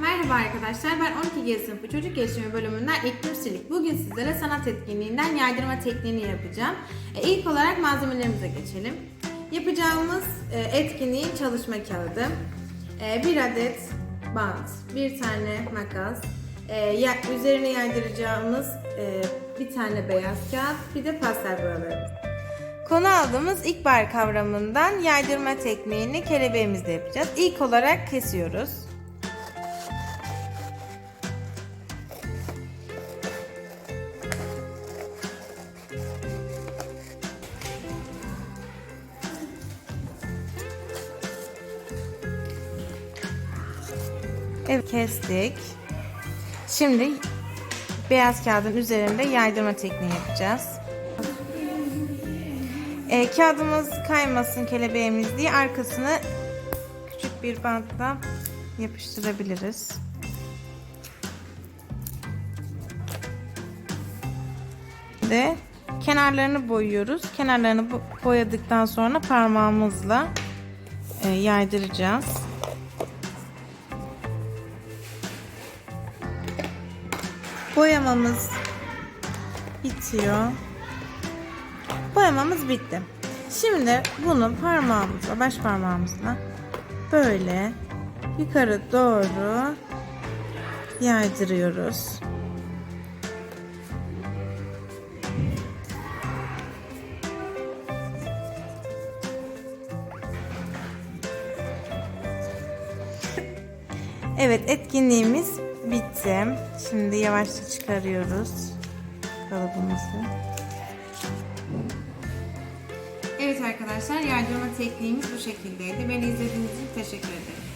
Merhaba arkadaşlar, ben 12. sınıfı çocuk gelişimi bölümünden İklim Silik. Bugün sizlere sanat etkinliğinden yaydırma tekniğini yapacağım. E, ilk olarak malzemelerimize geçelim. Yapacağımız e, etkinliğin çalışma kağıdı, e, bir adet bant, bir tane makas, e, üzerine yaydıracağımız e, bir tane beyaz kağıt, bir de pastel boyalarımız. Konu aldığımız ilkbahar kavramından yaydırma tekniğini kelebeğimizde yapacağız. İlk olarak kesiyoruz. Evet kestik. Şimdi beyaz kağıdın üzerinde yaydırma tekniği yapacağız. E, kağıdımız kaymasın kelebeğimiz diye arkasını küçük bir bantla yapıştırabiliriz. Ve kenarlarını boyuyoruz. Kenarlarını bo- boyadıktan sonra parmağımızla e, yaydıracağız. Boyamamız bitiyor. Boyamamız bitti. Şimdi bunu parmağımızla, baş parmağımızla böyle yukarı doğru yaydırıyoruz. Evet etkinliğimiz bitti. Şimdi yavaşça çıkarıyoruz kalıbımızı. Evet arkadaşlar yardırma tekniğimiz bu şekildeydi. Beni izlediğiniz için teşekkür ederim.